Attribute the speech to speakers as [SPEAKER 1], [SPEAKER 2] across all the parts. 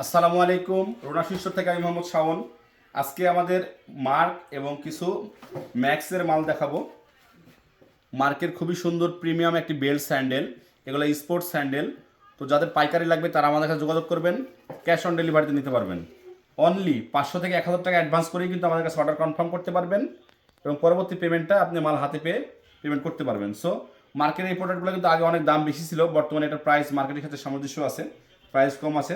[SPEAKER 1] আসসালামু আলাইকুম, রোনা শীর্ষ থেকে আমি মোহাম্মদ শাওন। আজকে আমাদের মার্ক এবং কিছু ম্যাক্সের মাল দেখাবো। মার্কের খুবই সুন্দর প্রিমিয়াম একটি বেল্ট স্যান্ডেল, এগুলো স্পোর্টস স্যান্ডেল। তো যাদের পাইকারি লাগবে তারা আমাদের কাছে যোগাযোগ করবেন, ক্যাশ অন ডেলিভারিতে নিতে পারবেন। অনলি পাঁচশো থেকে এক হাজার টাকা অ্যাডভান্স করেই কিন্তু আমাদের কাছে অর্ডার কনফার্ম করতে পারবেন এবং পরবর্তী পেমেন্টটা আপনি মাল হাতে পেয়ে পেমেন্ট করতে পারবেন। সো মার্কেটের এই প্রোডাক্টগুলো কিন্তু আগে অনেক দাম বেশি ছিল, বর্তমানে এটা প্রাইস মার্কেটের ক্ষেত্রে সামঞ্জস্য আছে। প্রাইস কম আছে।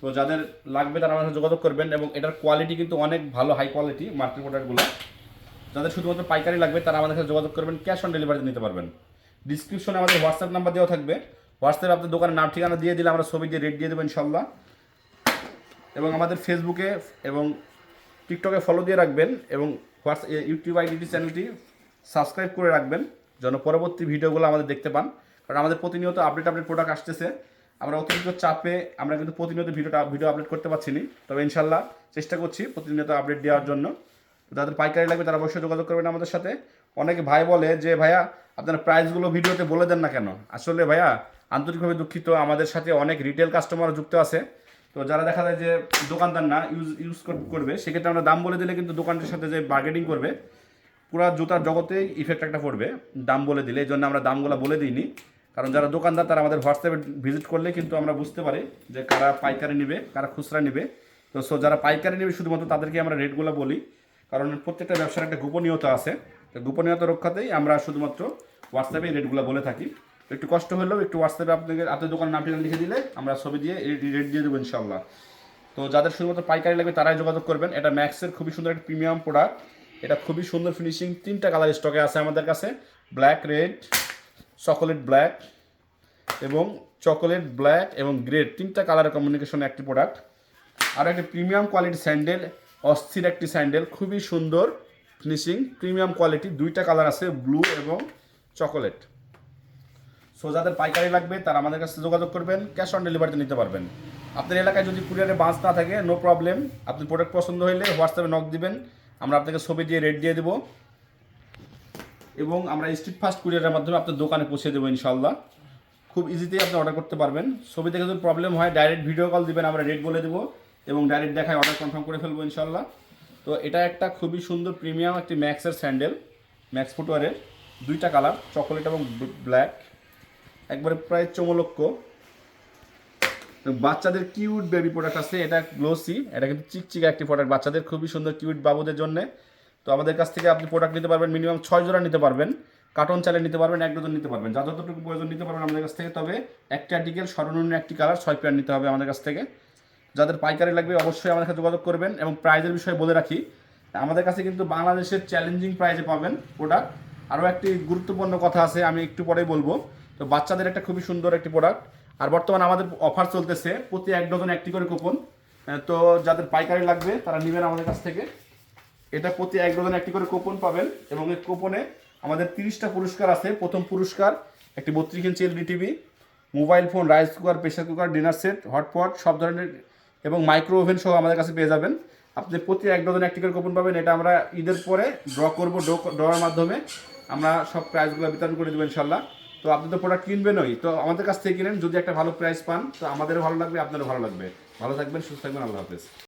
[SPEAKER 1] তো যাদের লাগবে তারা আমাদের সাথে যোগাযোগ করবেন এবং এটার কোয়ালিটি কিন্তু অনেক ভালো হাই কোয়ালিটি মার্কেট প্রোডাক্টগুলো যাদের শুধুমাত্র পাইকারি লাগবে তারা আমাদের সাথে যোগাযোগ করবেন ক্যাশ অন ডেলিভারিতে নিতে পারবেন। ডিসক্রিপশনে আমাদের হোয়াটসঅ্যাপ নাম্বার দেওয়া থাকবে। হোয়াটসঅ্যাপে আপনার দোকানের নাম, ঠিকানা দিয়ে দিলে আমরা ছবি দিয়ে রেট দিয়ে দেবো ইনশাল্লাহ এবং আমাদের ফেসবুকে এবং টিকটকে ফলো দিয়ে রাখবেন এবং হোয়াটস ইউটিউব আইডিটি চ্যানেলটি সাবস্ক্রাইব করে রাখবেন, যেন পরবর্তী ভিডিওগুলো আমাদের দেখতে পান। কারণ আমাদের প্রতিনিয়ত আপডেট আপডেট প্রোডাক্ট আসতেছে। আমরা অতিরিক্ত চাপে আমরা কিন্তু প্রতিনিয়ত ভিডিওটা ভিডিও আপলোড করতে পারছি না। তবে ইনশাল্লাহ চেষ্টা করছি প্রতিনিয়ত আপডেট দেওয়ার জন্য। যাদের পাইকারি লাগবে তারা অবশ্যই যোগাযোগ করবেন আমাদের সাথে। অনেকে ভাই বলে যে, ভাইয়া, আপনার প্রাইসগুলো ভিডিওতে বলে দেন না কেন? আসলে ভাইয়া, আন্তরিকভাবে দুঃখিত। আমাদের সাথে অনেক রিটেল কাস্টমার যুক্ত আছে। তো যারা দেখা যায় যে দোকানদার না ইউজ ইউজ করবে, সেক্ষেত্রে আমরা দাম বলে দিলে কিন্তু দোকানটির সাথে যে বার্গেনিং করবে, পুরা জুতার জগতেই ইফেক্ট একটা পড়বে, দাম বলে দিলে। এই জন্য আমরা দামগুলো বলে দিইনি। কারণ যারা দোকানদার, তারা আমাদের হোয়াটসঅ্যাপে ভিজিট করলে কিন্তু আমরা বুঝতে পারি যে কারা পাইকারি নেবে, কারা খুচরা নেবে। তো সো যারা পাইকারি নেবে, শুধুমাত্র তাদেরকে আমরা রেটগুলো বলি। কারণ প্রত্যেকটা ব্যবসার একটা গোপনীয়তা আছে। তো গোপনীয়তা রক্ষাতেই আমরা শুধুমাত্র হোয়াটসঅ্যাপে রেটগুলো বলে থাকি। একটু কষ্ট হলেও একটু হোয়াটসঅ্যাপে আপনাকে দোকানের নাম ঠিকানা লিখে দিলে আমরা ছবি দিয়ে রেট দিয়ে দেবো ইনশাল্লাহ তো যাদের শুধুমাত্র পাইকারি লাগবে, তারাই যোগাযোগ করবেন। এটা ম্যাক্সের খুবই সুন্দর একটা প্রিমিয়াম প্রোডাক্ট এটা খুবই সুন্দর ফিনিশিং তিনটা কালার স্টকে আছে আমাদের কাছে। ব্ল্যাক রেড চকোলেট ব্ল্যাক এবং চকোলেট ব্ল্যাক এবং গ্রেড তিনটা কালার কমিউনিকেশন একটি প্রোডাক্ট আর একটি প্রিমিয়াম কোয়ালিটি স্যান্ডেল অস্থির একটি স্যান্ডেল খুবই সুন্দর ফিনিশিং প্রিমিয়াম কোয়ালিটি দুইটা কালার আছে ব্লু এবং চকোলেট। সো যাদের পাইকারি লাগবে, তারা আমাদের কাছে যোগাযোগ করবেন ক্যাশ অন ডেলিভারিতে নিতে পারবেন। আপনার এলাকায় যদি কুরিয়ারে বাস না থাকে নো প্রবলেম আপনি প্রোডাক্ট পছন্দ হলে হোয়াটসঅ্যাপে নক দিবেন, আমরা আপনাকে ছবি দিয়ে রেট দিয়ে দেবো। এবং আমরা স্ট্রিট ফাস্ট কুরিয়ারের মাধ্যমে আপনার দোকানে পৌঁছে দেবো ইনশাল্লাহ খুব ইজিতেই আপনি অর্ডার করতে পারবেন। ছবি থেকে যদি প্রবলেম হয় ডাইরেক্ট ভিডিও কল দিবেন, আমরা রেট বলে দেবো এবং ডাইরেক্ট দেখায় অর্ডার কনফার্ম করে ফেলব ইনশাল্লাহ তো এটা একটা খুবই সুন্দর প্রিমিয়াম একটি ম্যাক্সের স্যান্ডেল ম্যাক্স ফুটওয়ারের দুইটা কালার চকোলেট এবং ব্ল্যাক একবারে প্রায় চমলক্ষ বাচ্চাদের কিউট বেবি প্রোডাক্ট আছে, এটা গ্লোসি এটা কিন্তু চিকচিকা একটি প্রোডাক্ট বাচ্চাদের খুবই সুন্দর কিউট বাবুদের জন্য। তো আমাদের কাছ থেকে আপনি প্রোডাক্ট নিতে পারবেন মিনিমাম ছয় জোড়া নিতে পারবেন। কার্টন চালে নিতে পারবেন, এক ডজন নিতে পারবেন। যা যতটুকু প্রয়োজন নিতে পারবেন আমাদের কাছ থেকে, তবে একটি আর্টিকেল সর্বনিম্ন একটি কালার ছয় পেয়ার নিতে হবে আমাদের কাছ থেকে। যাদের পাইকারি লাগবে অবশ্যই আমাদের সাথে যোগাযোগ করবেন। এবং প্রাইজের বিষয়ে বলে রাখি, আমাদের কাছে কিন্তু বাংলাদেশের চ্যালেঞ্জিং প্রাইজে পাবেন প্রোডাক্ট আরও একটি গুরুত্বপূর্ণ কথা আছে, আমি একটু পরেই বলব। তো বাচ্চাদের একটা খুবই সুন্দর একটি প্রোডাক্ট আর বর্তমানে আমাদের অফার চলতেছে, প্রতি এক ডজন একটি করে কুপন তো যাদের পাইকারি লাগবে, তারা নেবেন আমাদের কাছ থেকে। এটা প্রতি এক ডজন একটি করে কুপন পাবেন এবং এই কুপনে আমাদের তিরিশটা পুরস্কার আছে। প্রথম পুরস্কার, একটি বত্রিশ inch LD TV, mobile phone, rice cooker pressure cooker, dinner set, hotpot, সব ধরনের এবং মাইক্রো ওভেন সহ আমাদের কাছে পেয়ে যাবেন। আপনি প্রতি এক ডজন একটি করে কুপন পাবেন, এটা আমরা ঈদের পরে ড্র করব ড্রয়ের মাধ্যমে। আমরা সব প্রাইজগুলো বিতরণ করে দেবো ইনশাল্লাহ তো আপনি তো প্রোডাক্ট কিনবেনই, তো আমাদের কাছ থেকে কিনেন। যদি একটা ভালো প্রাইস পান, তো আমাদেরও ভালো লাগবে, আপনারও ভালো লাগবে। ভালো থাকবেন, সুস্থ থাকবেন, আল্লাহ হাফেজ।